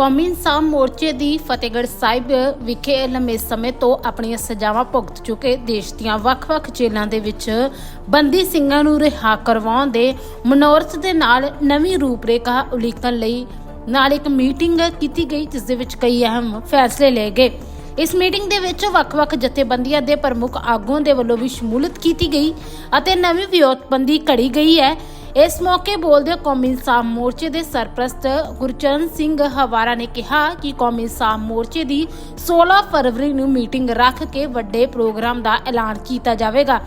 ਕੌਮੀ ਇਨਸਾਫ ਮੋਰਚੇ ਦੀ ਫਤਿਹਗੜ੍ਹ ਸਾਹਿਬ ਵਿਖੇ ਲੰਮੇ ਸਮੇਂ ਤੋਂ ਆਪਣੀਆਂ ਸਜ਼ਾਵਾਂ ਭੁਗਤ ਚੁੱਕੇ ਦੇਸ਼ ਦੀਆਂ ਵੱਖ-ਵੱਖ ਜੇਲ੍ਹਾਂ ਦੇ ਵਿੱਚ ਬੰਦੀ ਸਿੰਘਾਂ ਨੂੰ ਰਿਹਾ ਕਰਵਾਉਣ ਦੇ ਮਨੋਰਥ ਦੇ ਨਾਲ ਨਵੀਂ ਰੂਪਰੇਖਾ ਉਲੀਕਣ ਲਈ ਨਾਲ ਇੱਕ ਮੀਟਿੰਗ ਕੀਤੀ ਗਈ, ਜਿਸ ਦੇ ਵਿੱਚ ਕਈ ਅਹਿਮ ਫੈਸਲੇ ਲਏ ਗਏ। ਇਸ ਮੀਟਿੰਗ ਦੇ ਵਿੱਚ ਵੱਖ-ਵੱਖ ਜਥੇਬੰਦੀਆਂ ਦੇ ਪ੍ਰਮੁੱਖ ਆਗੂਆਂ ਦੇ ਵੱਲੋਂ ਵੀ ਸ਼ਮੂਲੀਅਤ ਕੀਤੀ ਗਈ ਅਤੇ ਨਵੀਂ ਵਿਉਂਤਬੰਦੀ ਘੜੀ ਗਈ ਹੈ। ਇਸ ਮੌਕੇ ਬੋਲਦੇ ਕੌਮੀ ਇਨਸਾਫ ਮੋਰਚੇ ਦੇ ਸਰਪ੍ਰਸਤ ਗੁਰਚਰਨ ਸਿੰਘ ਹਵਾਰਾ ਨੇ ਕਿਹਾ ਕਿ ਕੌਮੀ ਇਨਸਾਫ ਮੋਰਚੇ ਦੀ 16 ਫਰਵਰੀ ਨੂੰ ਮੀਟਿੰਗ ਰੱਖ ਕੇ ਵੱਡੇ ਪ੍ਰੋਗਰਾਮ ਦਾ ਐਲਾਨ ਕੀਤਾ ਜਾਵੇਗਾ।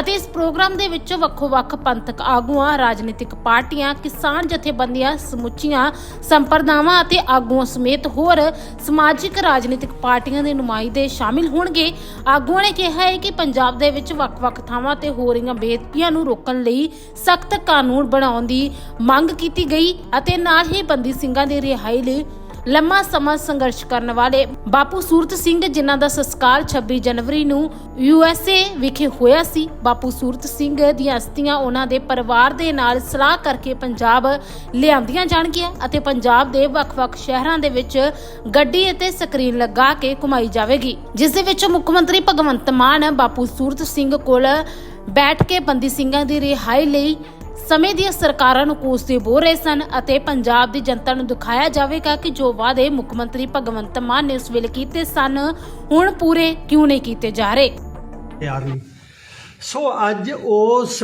ਅਤੇ ਇਸ ਪ੍ਰੋਗਰਾਮ ਦੇ ਵਿੱਚ ਵੱਖੋ-ਵੱਖ ਪੰਥਕ ਆਗੂਆਂ, ਰਾਜਨੀਤਿਕ ਪਾਰਟੀਆਂ, ਕਿਸਾਨ ਜਥੇਬੰਦੀਆਂ, ਸਮੁੱਚੀਆਂ ਸੰਪਰਦਾਵਾਂ ਅਤੇ ਆਗੂਆਂ ਸਮੇਤ ਹੋਰ ਸਮਾਜਿਕ, ਰਾਜਨੀਤਿਕ ਪਾਰਟੀਆਂ ਦੇ ਨੁਮਾਇੰਦੇ ਸ਼ਾਮਿਲ ਹੋਣਗੇ। ਆਗੂਆਂ ਨੇ ਕਿਹਾ ਹੈ ਕਿ ਪੰਜਾਬ ਦੇ ਵਿੱਚ ਵੱਖ-ਵੱਖ ਥਾਵਾਂ ਤੇ ਹੋ ਰਹੀਆਂ ਬੇਦਬੀਆਂ ਨੂੰ ਰੋਕਣ ਲਈ ਸਖਤ ਕਾਨੂੰਨ ਬਣਾਉਣ ਦੀ ਮੰਗ ਕੀਤੀ ਗਈ ਅਤੇ ਨਾਲ ਹੀ ਬੰਦੀ ਸਿੰਘਾਂ ਦੀ ਰਿਹਾਈ ਲਈ ਲੰਮਾ ਸਮਾਂ ਸੰਘਰਸ਼ ਕਰਨ ਵਾਲੇ ਬਾਪੂ ਸੂਰਤ ਸਿੰਘ, ਜਿਨ੍ਹਾਂ ਦਾ ਸੰਸਕਾਰ 26 ਜਨਵਰੀ ਨੂੰ ਯੂਐਸਏ ਵਿਖੇ ਹੋਇਆ ਸੀ। ਬਾਪੂ ਸੂਰਤ ਸਿੰਘ ਦੀਆਂ ਅਸਥੀਆਂ ਉਹਨਾਂ ਦੇ ਪਰਿਵਾਰ ਦੇ ਨਾਲ ਸਲਾਹ ਕਰਕੇ ਪੰਜਾਬ ਲਿਆਂਦੀਆਂ ਜਾਣਗੀਆਂ ਅਤੇ ਪੰਜਾਬ ਦੇ ਵੱਖ-ਵੱਖ ਸ਼ਹਿਰਾਂ ਦੇ ਵਿੱਚ ਗੱਡੀ ਅਤੇ ਸਕਰੀਨ ਲਗਾ ਕੇ ਘੁਮਾਈ ਜਾਵੇਗੀ। ਜਿਸ ਦੇ ਵਿੱਚ ਮੁੱਖ ਮੰਤਰੀ ਭਗਵੰਤ ਮਾਨ, ਬਾਪੂ ਸੂਰਤ ਸਿੰਘ ਕੋਲ ਬੈਠ ਕੇ ਬੰਦੀ ਸਿੰਘਾਂ ਦੀ ਰਿਹਾਈ ਲਈ ਸਮੇਂ ਦੀਆਂ ਸਰਕਾਰਾਂ ਨੂੰ ਕੋਸਦੇ ਬੋ ਰਹੇ ਸਨ ਅਤੇ ਪੰਜਾਬ ਦੀ ਜਨਤਾ ਨੂੰ ਦਿਖਾਇਆ ਜਾਵੇਗਾ ਕਿ ਜੋ ਵਾਅਦੇ ਮੁੱਖ ਮੰਤਰੀ ਭਗਵੰਤ ਮਾਨ ਨੇ ਉਸ ਵੇਲੇ ਕੀਤੇ ਸਨ ਹੁਣ ਪੂਰੇ ਕਿਉਂ ਨਹੀਂ ਕੀਤੇ ਜਾ ਰਹੇ? ਤਿਆਰ ਨਹੀਂ ਸੋ ਅੱਜ ਉਸ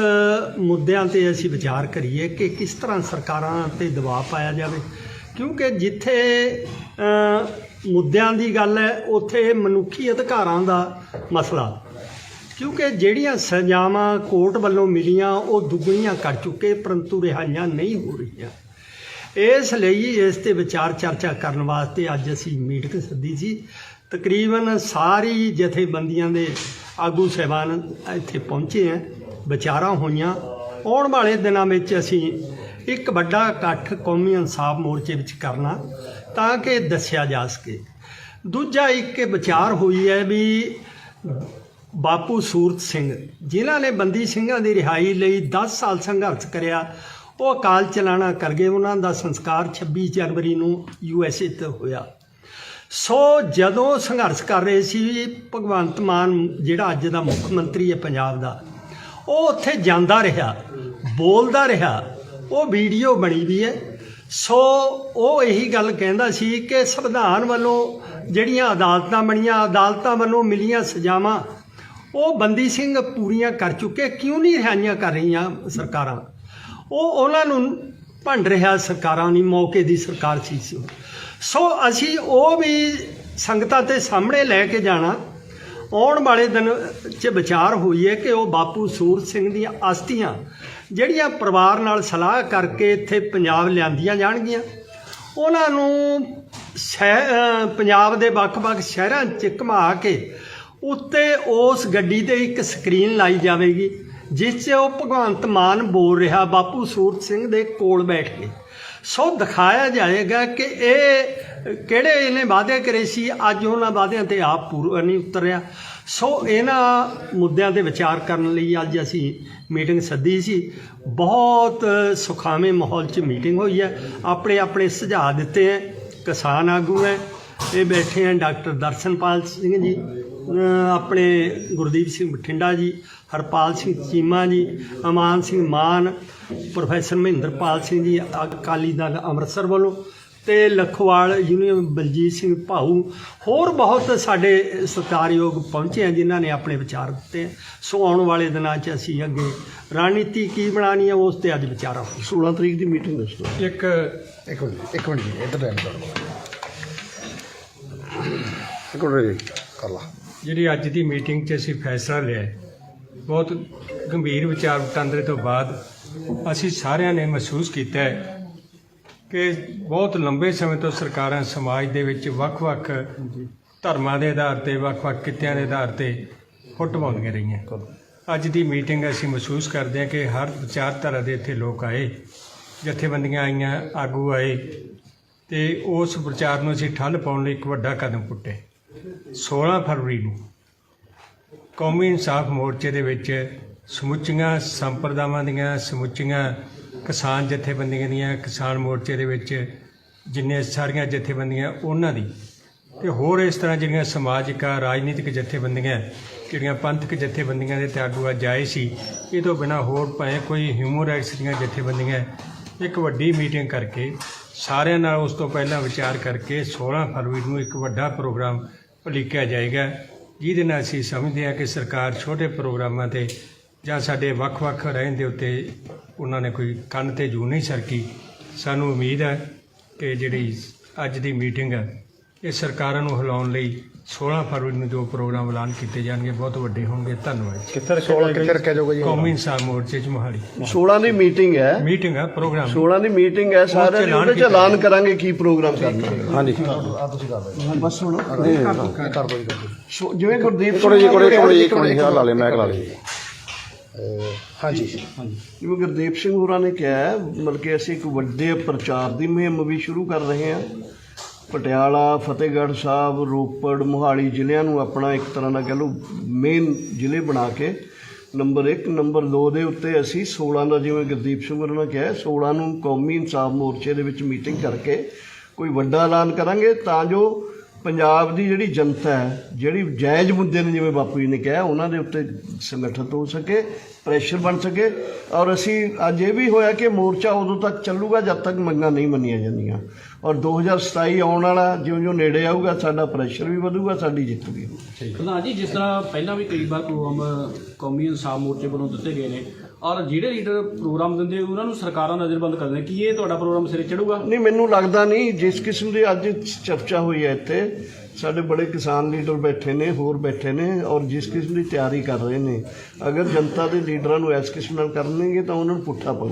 ਮੁੱਦਿਆਂ ਤੇ ਅਸੀਂ ਵਿਚਾਰ ਕਰੀਏ ਕਿ ਕਿਸ ਤਰ੍ਹਾਂ ਸਰਕਾਰਾਂ ਤੇ ਦਬਾਅ ਪਾਇਆ ਜਾਵੇ। ਕਿਉਂਕਿ ਜਿੱਥੇ ਅ, ਮੁੱਦਿਆਂ ਦੀ ਗੱਲ ਹੈ ਉੱਥੇ ਮਨੁੱਖੀ ਅਧਿਕਾਰਾਂ ਦਾ ਮਸਲਾ। ਕਿਉਂਕਿ ਜਿਹੜੀਆਂ ਸਜ਼ਾਵਾਂ ਕੋਰਟ ਵੱਲੋਂ ਮਿਲੀਆਂ, ਉਹ ਦੁੱਗਣੀਆਂ ਕਰ ਚੁੱਕੇ, ਪਰੰਤੂ ਰਿਹਾਈਆਂ ਨਹੀਂ ਹੋ ਰਹੀਆਂ। ਇਸ ਲਈ ਇਸ ਤੇ ਵਿਚਾਰ ਚਰਚਾ ਕਰਨ ਵਾਸਤੇ ਅੱਜ ਅਸੀਂ ਮੀਟਿੰਗ ਸੱਦੀ ਸੀ। ਤਕਰੀਬਨ ਸਾਰੀ ਜਥੇਬੰਦੀਆਂ ਦੇ ਆਗੂ ਸਹਿਬਾਨ ਇੱਥੇ ਪਹੁੰਚੇ ਹੈ ਵਿਚਾਰਾਂ ਹੋਈਆਂ। ਆਉਣ ਵਾਲੇ ਦਿਨਾਂ ਵਿੱਚ ਅਸੀਂ ਇੱਕ ਵੱਡਾ ਇਕੱਠ ਕੌਮੀ ਇਨਸਾਫ ਮੋਰਚੇ ਵਿੱਚ ਕਰਨਾ, ਤਾਂ ਕਿ ਦੱਸਿਆ ਜਾ ਸਕੇ। ਦੂਜਾ ਇੱਕ ਵਿਚਾਰ ਹੋਈ ਹੈ ਵੀ ਬਾਪੂ ਸੂਰਤ ਸਿੰਘ। ਜਿਨ੍ਹਾਂ ਨੇ ਬੰਦੀ ਸਿੰਘਾਂ ਦੀ ਰਿਹਾਈ ਲਈ 10 ਸਾਲ ਸੰਘਰਸ਼ ਕਰਿਆ, ਉਹ ਅਕਾਲ ਚਲਾਣਾ ਕਰ ਗਏ। ਉਹਨਾਂ ਦਾ ਸੰਸਕਾਰ 26 ਜਨਵਰੀ ਨੂੰ ਯੂਐਸਏ ਤੇ ਹੋਇਆ। ਸੋ ਜਦੋਂ ਸੰਘਰਸ਼ ਕਰ ਰਹੇ ਸੀ, ਭਗਵੰਤ ਮਾਨ, ਜਿਹੜਾ ਅੱਜ ਦਾ ਮੁੱਖ ਮੰਤਰੀ ਹੈ ਪੰਜਾਬ ਦਾ, ਉਹ ਉੱਥੇ ਜਾਂਦਾ ਰਿਹਾ, ਬੋਲਦਾ ਰਿਹਾ। ਉਹ ਵੀਡੀਓ ਬਣੀ ਵੀ ਹੈ। ਸੋ ਉਹ ਇਹੀ ਗੱਲ ਕਹਿੰਦਾ ਸੀ ਕਿ ਸੰਵਿਧਾਨ ਵੱਲੋਂ ਜਿਹੜੀਆਂ ਅਦਾਲਤਾਂ ਬਣੀਆਂ, ਅਦਾਲਤਾਂ ਵੱਲੋਂ ਮਿਲੀਆਂ ਸਜ਼ਾਵਾਂ ਉਹ ਬੰਦੀ ਸਿੰਘ ਪੂਰੀਆਂ ਕਰ ਚੁੱਕੇ, ਕਿਉਂ ਨਹੀਂ ਰਿਹਾਈਆਂ ਕਰ ਰਹੀਆਂ ਸਰਕਾਰਾਂ? ਉਹ ਉਹਨਾਂ ਨੂੰ ਭੰਡ ਰਿਹਾ ਸਰਕਾਰਾਂ ਨਹੀਂ ਮੌਕੇ ਦੀ ਸਰਕਾਰ ਸੀ। ਸੋ ਅਸੀਂ ਉਹ ਵੀ ਸੰਗਤਾਂ ਤੇ ਸਾਹਮਣੇ ਲੈ ਕੇ ਜਾਣਾ। ਆਉਣ ਵਾਲੇ ਦਿਨ 'ਚ ਵਿਚਾਰ ਹੋਈ ਹੈ ਕਿ ਉਹ ਬਾਪੂ ਸੂਰ ਸਿੰਘ ਦੀਆਂ ਅਸਥੀਆਂ ਜਿਹੜੀਆਂ ਪਰਿਵਾਰ ਨਾਲ ਸਲਾਹ ਕਰਕੇ ਇੱਥੇ ਪੰਜਾਬ ਲਿਆਂਦੀਆਂ ਜਾਣਗੀਆਂ। ਉਹਨਾਂ ਨੂੰ ਸ਼ਹਿ- ਪੰਜਾਬ ਦੇ ਵੱਖ-ਵੱਖ ਸ਼ਹਿਰਾਂ 'ਚ ਘੁਮਾ ਕੇ ਉੱਤੇ ਉਸ ਗੱਡੀ ਤੇ ਇੱਕ ਸਕਰੀਨ ਲਾਈ ਜਾਵੇਗੀ, ਜਿਸ 'ਚ ਉਹ ਭਗਵੰਤ ਮਾਨ ਬੋਲ ਰਿਹਾ ਬਾਪੂ ਸੂਰਤ ਸਿੰਘ ਦੇ ਕੋਲ ਬੈਠ ਕੇ। ਸੋ ਦਿਖਾਇਆ ਜਾਏਗਾ ਕਿ ਇਹ ਕਿਹੜੇ ਇਹਨੇ ਵਾਅਦੇ ਕਰੇ ਸੀ, ਅੱਜ ਉਹਨਾਂ ਵਾਅਦਿਆਂ ਤੇ ਆਪ ਪੂਰਾ ਨਹੀਂ ਉਤਰਿਆ। ਸੋ ਇਹਨਾਂ ਮੁੱਦਿਆਂ ਤੇ ਵਿਚਾਰ ਕਰਨ ਲਈ ਅੱਜ ਅਸੀਂ ਮੀਟਿੰਗ ਸੱਦੀ ਸੀ। ਬਹੁਤ ਸੁਖਾਵੇਂ ਮਾਹੌਲ 'ਚ ਮੀਟਿੰਗ ਹੋਈ ਹੈ। ਆਪਣੇ ਆਪਣੇ ਸੁਝਾਅ ਦਿੱਤੇ ਹੈ। ਕਿਸਾਨ ਆਗੂ ਹੈ। ਇਹ ਬੈਠੇ ਹਨ ਡਾਕਟਰ ਦਰਸ਼ਨਪਾਲ ਸਿੰਘ ਜੀ। ਆਪਣੇ ਗੁਰਦੀਪ ਸਿੰਘ ਬਠਿੰਡਾ ਜੀ ਹਰਪਾਲ ਸਿੰਘ ਚੀਮਾ ਜੀ ਅਮਾਨ ਸਿੰਘ ਮਾਨ ਪ੍ਰੋਫੈਸਰ ਮਹਿੰਦਰਪਾਲ ਸਿੰਘ ਜੀ ਅਕਾਲੀ ਦਲ ਅੰਮ੍ਰਿਤਸਰ ਵੱਲੋਂ ਤੇ ਲਖਵਾਲ ਯੂਨੀਅਨ ਬਲਜੀਤ ਸਿੰਘ ਭਾਊ ਹੋਰ ਬਹੁਤ ਸਾਡੇ ਸਤਿਕਾਰਯੋਗ ਪਹੁੰਚੇ ਹਨ ਜਿਨ੍ਹਾਂ ਨੇ ਆਪਣੇ ਵਿਚਾਰ ਦਿੱਤੇ। ਸੋ ਆਉਣ ਵਾਲੇ ਦਿਨਾਂ 'ਚ ਅਸੀਂ ਅੱਗੇ ਰਣਨੀਤੀ ਕੀ ਬਣਾਉਣੀ ਹੈ ਉਸ ਤੇ ਅੱਜ ਵਿਚਾਰਾਂ ਹੋਣ 16 ਤਰੀਕ ਦੀ ਮੀਟਿੰਗ ਦੱਸੋ। ਇੱਕ ਇੱਕ ਮਿੰਟ ਇੱਕ ਮਿੰਟ ਜੀ ਇੱਧਰ ਟਾਈਮ ਕਰੋ। ਇੱਕ ਮਿੰਟ ਜੀ ਕਰ ਲਾ। ਜਿਹੜੀ ਅੱਜ ਦੀ ਮੀਟਿੰਗ 'ਚ ਅਸੀਂ ਫੈਸਲਾ ਲਿਆ ਬਹੁਤ ਗੰਭੀਰ ਵਿਚਾਰ ਵਟਾਂਦਰੇ ਤੋਂ ਬਾਅਦ ਅਸੀਂ ਸਾਰਿਆਂ ਨੇ ਮਹਿਸੂਸ ਕੀਤਾ ਹੈ ਕਿ ਬਹੁਤ ਲੰਬੇ ਸਮੇਂ ਤੋਂ ਸਰਕਾਰਾਂ ਸਮਾਜ ਦੇ ਵਿੱਚ ਵੱਖ-ਵੱਖ ਧਰਮਾਂ ਦੇ ਆਧਾਰ ਤੇ ਵੱਖ-ਵੱਖ ਕਿੱਤਿਆਂ ਦੇ ਆਧਾਰ ਤੇ ਫੁੱਟ ਪਾਉਂਦੀਆਂ ਰਹੀਆਂ। ਅੱਜ ਦੀ ਮੀਟਿੰਗ ਅਸੀਂ ਮਹਿਸੂਸ ਕਰਦੇ ਹਾਂ ਕਿ ਹਰ ਵਿਚਾਰਧਾਰਾ ਦੇ ਇੱਥੇ ਲੋਕ ਆਏ ਜਥੇਬੰਦੀਆਂ ਆਈਆਂ ਆਗੂ ਆਏ ਤੇ ਉਸ ਵਿਚਾਰ ਨੂੰ ਅਸੀਂ ਠੱਲ ਪਾਉਣ ਲਈ ਇੱਕ ਵੱਡਾ ਕਦਮ ਪੁੱਟੇ 16 ਫਰਵਰੀ ਨੂੰ ਕੌਮੀ ਇਨਸਾਫ ਮੋਰਚੇ ਦੇ ਵਿੱਚ ਸਮੁੱਚੀਆਂ ਸੰਪਰਦਾਵਾਂ ਦੀਆਂ, ਸਮੁੱਚੀਆਂ ਕਿਸਾਨ ਜਥੇਬੰਦੀਆਂ ਦੀਆਂ, ਕਿਸਾਨ ਮੋਰਚੇ ਦੇ ਵਿੱਚ ਜਿੰਨੇ ਸਾਰੀਆਂ ਜਥੇਬੰਦੀਆਂ ਉਹਨਾਂ ਦੀ ਤੇ ਹੋਰ ਇਸ ਤਰ੍ਹਾਂ ਜਿਹੜੀਆਂ ਸਮਾਜਿਕ ਆ, ਰਾਜਨੀਤਿਕ ਜਥੇਬੰਦੀਆਂ, ਜਿਹੜੀਆਂ ਪੰਥਕ ਜਥੇਬੰਦੀਆਂ ਦੇ ਤੇ ਆਗੂ ਅੱਜ ਆਏ ਸੀ, ਇਹ ਤੋਂ ਬਿਨਾ ਹੋਰ ਭਾਵੇਂ ਕੋਈ ਹਿਊਮਨ ਰਾਈਟਸ ਦੀਆਂ ਜਥੇਬੰਦੀਆਂ ਇੱਕ ਵੱਡੀ ਮੀਟਿੰਗ ਕਰਕੇ ਸਾਰਿਆਂ ਨਾਲ ਉਸ ਤੋਂ ਪਹਿਲਾਂ ਵਿਚਾਰ ਕਰਕੇ 16 ਫਰਵਰੀ ਨੂੰ ਇੱਕ ਵੱਡਾ ਪ੍ਰੋਗਰਾਮ ਉਲੀਕਿਆ ਜਾਏਗਾ, ਜਿਹਦੇ ਨਾਲ ਅਸੀਂ ਸਮਝਦੇ ਹਾਂ ਕਿ ਸਰਕਾਰ ਛੋਟੇ ਪ੍ਰੋਗਰਾਮਾਂ ਤੇ ਜਾਂ ਸਾਡੇ ਵੱਖ-ਵੱਖ ਰਹਿਣ ਦੇ ਉੱਤੇ ਉਹਨਾਂ ਨੇ ਕੋਈ ਕੰਨ ਤੇ ਜੂ ਨਹੀਂ ਸਰਕੀ। ਸਾਨੂੰ ਉਮੀਦ ਹੈ ਕਿ ਜਿਹੜੀ ਅੱਜ ਦੀ ਮੀਟਿੰਗ ਹੈ ਇਹ ਸਰਕਾਰਾਂ ਨੂੰ ਹਿਲਾਉਣ ਲਈ 16 ਫਰਵਰੀ ਨੂੰ ਜੋ ਪ੍ਰੋਗਰਾਮ ਐਲਾਨ ਕੀਤੇ ਜਾਣਗੇ ਬਹੁਤ ਵੱਡੇ ਹੋਣਗੇ। ਧੰਨਵਾਦ ਜੀ। ਕਿੱਥੇ 16 ਕਿੱਥੇ ਰੱਖਿਆ ਜਾਊਗਾ ਜੀ ਕੌਮੀ ਇਨਸਾਨ ਮੋਰਚੇ ਚ ਮੋਹਾਲੀ। 16 ਦੀ ਮੀਟਿੰਗ ਹੈ। ਮੀਟਿੰਗ ਹੈ ਪ੍ਰੋਗਰਾਮ। 16 ਦੀ ਮੀਟਿੰਗ ਹੈ ਸਾਰਿਆਂ ਦੇ ਉਹਦੇ ਚ ਐਲਾਨ ਕਰਾਂਗੇ ਕੀ ਪ੍ਰੋਗਰਾਮ ਕਰਨਾ ਹੈ। ਹਾਂਜੀ। ਆ ਤੁਸੀਂ ਕਰ ਰਹੇ ਬਸ ਸੁਣੋ ਕਰ ਦੋ। ਜਿਵੇਂ ਗੁਰਦੀਪ ਕੋੜੇ ਜੀ ਕੋੜੇ ਕੋੜੇ ਜੀ ਇੱਕ ਕੋੜੇ ਮਿੰਟ, ਲਾ ਲੈ ਮੈਂ ਲਾ ਲਈ ਹਾਂਜੀ। ਜਿਵੇਂ ਗੁਰਦੀਪ ਸਿੰਘ ਹੋਰਾਂ ਨੇ ਕਿਹਾ ਹੈ, ਮਤਲਬ ਕਿ ਅਸੀਂ ਇੱਕ ਵੱਡੇ ਪ੍ਰਚਾਰ ਦੀ ਮੁਹਿੰਮ ਵੀ ਸ਼ੁਰੂ ਕਰ ਰਹੇ ਹਾਂ। ਪਟਿਆਲਾ ਫਤਿਹਗੜ੍ਹ ਸਾਹਿਬ ਰੋਪੜ ਮੋਹਾਲੀ ਜ਼ਿਲ੍ਹਿਆਂ ਨੂੰ ਆਪਣਾ ਇੱਕ ਤਰ੍ਹਾਂ ਦਾ ਕਹ ਲਓ ਮੇਨ ਜ਼ਿਲ੍ਹੇ ਬਣਾ ਕੇ ਨੰਬਰ 1 ਨੰਬਰ 2 ਦੇ ਉੱਤੇ ਅਸੀਂ 16 ਦਾ ਜਿਵੇਂ ਗੁਰਦੀਪ ਸਿੰਘ ਉਹਨਾਂ ਨੇ ਕਿਹਾ ਹੈ, 16 ਨੂੰ ਕੌਮੀ ਇਨਸਾਫ ਮੋਰਚੇ ਦੇ ਵਿੱਚ ਮੀਟਿੰਗ ਕਰਕੇ ਕੋਈ ਵੱਡਾ ਐਲਾਨ ਕਰਾਂਗੇ ਤਾਂ ਜੋ ਪੰਜਾਬ ਦੀ ਜਿਹੜੀ ਜਨਤਾ ਹੈ ਜਿਹੜੀ ਜਾਇਜ਼ ਮੁੱਦੇ ਨੇ ਜਿਵੇਂ ਬਾਪੂ ਜੀ ਨੇ ਕਿਹਾ ਉਹਨਾਂ ਦੇ ਉੱਤੇ ਸੰਗਠਿਤ ਹੋ ਸਕੇ ਪ੍ਰੈਸ਼ਰ ਬਣ ਸਕੇ ਔਰ ਅਸੀਂ ਅੱਜ ਇਹ ਵੀ ਹੋਇਆ ਕਿ ਮੋਰਚਾ ਉਦੋਂ ਤੱਕ ਚੱਲੂਗਾ ਜਦ ਤੱਕ ਮੰਗਾਂ ਨਹੀਂ ਮੰਨੀਆਂ ਜਾਂਦੀਆਂ। ਔਰ 2027 ਆਉਣ ਵਾਲਾ ਜਿਉਂ-ਜਿਉਂ ਨੇੜੇ ਆਊਗਾ ਸਾਡਾ ਪ੍ਰੈਸ਼ਰ ਵੀ ਵਧੂਗਾ ਸਾਡੀ ਜਿੱਤ ਵੀ ਹੋਊਗੀ। ਪ੍ਰਧਾਨ ਜੀ ਜਿਸ ਤਰ੍ਹਾਂ ਪਹਿਲਾਂ ਵੀ ਕਈ ਵਾਰ ਪ੍ਰੋਗਰਾਮ ਕੌਮੀ ਇਨਸਾਫ ਮੋਰਚੇ ਵੱਲੋਂ ਦਿੱਤੇ ਗਏ ਨੇ ਔਰ ਜਿਹੜੇ ਲੀਡਰ ਪ੍ਰੋਗਰਾਮ ਦਿੰਦੇ ਉਹਨਾਂ ਨੂੰ ਸਰਕਾਰਾਂ ਨਜ਼ਰਬੰਦ ਕਰਦੇ ਨੇ ਕੀ ਇਹ ਤੁਹਾਡਾ ਪ੍ਰੋਗਰਾਮ ਸਿਰੇ ਚੜੂਗਾ? ਨਹੀਂ ਮੈਨੂੰ ਲੱਗਦਾ ਨਹੀਂ ਜਿਸ ਕਿਸਮ ਦੀ ਅੱਜ ਚਰਚਾ ਹੋਈ ਹੈ ਇੱਥੇ ਸਾਡੇ ਬੜੇ ਕਿਸਾਨ ਲੀਡਰ ਬੈਠੇ ਨੇ ਹੋਰ ਬੈਠੇ ਨੇ ਔਰ ਜਿਸ ਕਿਸਮ ਦੀ ਤਿਆਰੀ ਕਰ ਰਹੇ ਨੇ ਅਗਰ ਜਨਤਾ ਦੇ ਲੀਡਰਾਂ ਨੂੰ ਇਸ ਕਿਸਮ ਨਾਲ ਕਰਨਗੇ ਤਾਂ ਉਹਨਾਂ ਨੂੰ ਪੁੱਠਾ ਪਊ